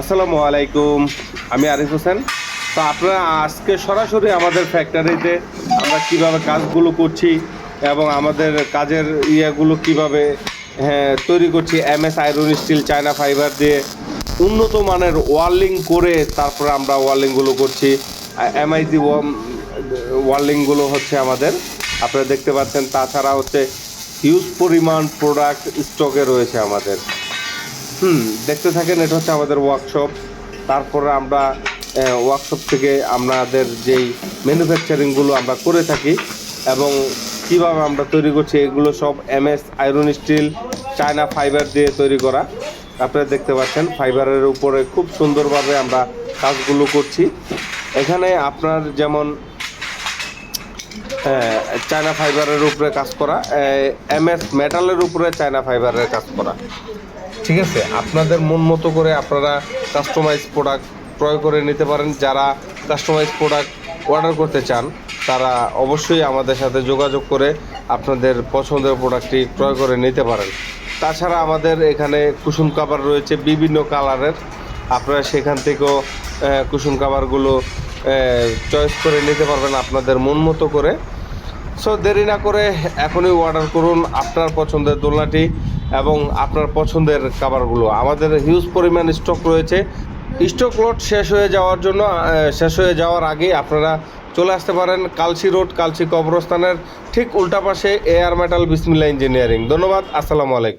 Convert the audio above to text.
আসসালামু আলাইকুম, আমি আরিফ হোসেন। তো আপনারা আজকে সরাসরি আমাদের ফ্যাক্টরিতে আমরা কীভাবে কাজগুলো করছি এবং আমাদের কাজের ইয়েগুলো কীভাবে হ্যাঁ তৈরি করছি M S iron steel China fiber দিয়ে উন্নত মানের ওয়ার্লিং করে তারপরে আমরা ওয়ার্লিংগুলো করছি। এমআইজি ওয়ার্লিংগুলো হচ্ছে আমাদের। আপনারা দেখতে পাচ্ছেন, তাছাড়া হচ্ছে হিউজ পরিমাণ প্রোডাক্ট স্টকে রয়েছে আমাদের। হুম, দেখতে থাকেন, এটা হচ্ছে আমাদের ওয়ার্কশপ তারপরে আমরা ওয়ার্কশপ থেকে আমাদের যেই ম্যানুফ্যাকচারিংগুলো আমরা করে থাকি এবং কীভাবে আমরা তৈরি করছি, এগুলো সব M S iron steel China fiber দিয়ে তৈরি করা। আপনারা দেখতে পাচ্ছেন ফাইবারের উপরে খুব সুন্দরভাবে আমরা কাজগুলো করছি। এখানে আপনার যেমন চায়না ফাইবারের উপরে কাজ করা এম এস মেটালের উপরে চায়না ফাইবারের কাজ করা। ঠিক আছে? আপনাদের মন মতো করে আপনারা কাস্টমাইজ প্রোডাক্ট ক্রয় করে নিতে পারেন। যারা কাস্টমাইজ প্রোডাক্ট অর্ডার করতে চান, তারা অবশ্যই আমাদের সাথে যোগাযোগ করে আপনাদের পছন্দের প্রোডাক্টটি ক্রয় করে নিতে পারেন। তাছাড়া আমাদের এখানে কুসুম কাভার রয়েছে বিভিন্ন কালারের আপনারা সেখান থেকেও কুসুম কাভারগুলো চয়েস করে নিতে পারবেন আপনাদের মন মতো করে। সো দেরি না করে এখনই অর্ডার করুন আপনার পছন্দের দোলনাটি এবং আপনার পছন্দের খাবারগুলো। আমাদের হিউজ পরিমাণ স্টক রয়েছে। স্টক লট শেষ হয়ে যাওয়ার জন্য শেষ হয়ে যাওয়ার আগে আপনারা চলে আসতে পারেন কালসি রোড, কালসি কবরস্থানের ঠিক উল্টা পাশে এয়ার মেটাল বিসমিল্লা ইঞ্জিনিয়ারিং ধন্যবাদ, আসসালামু আলাইকুম।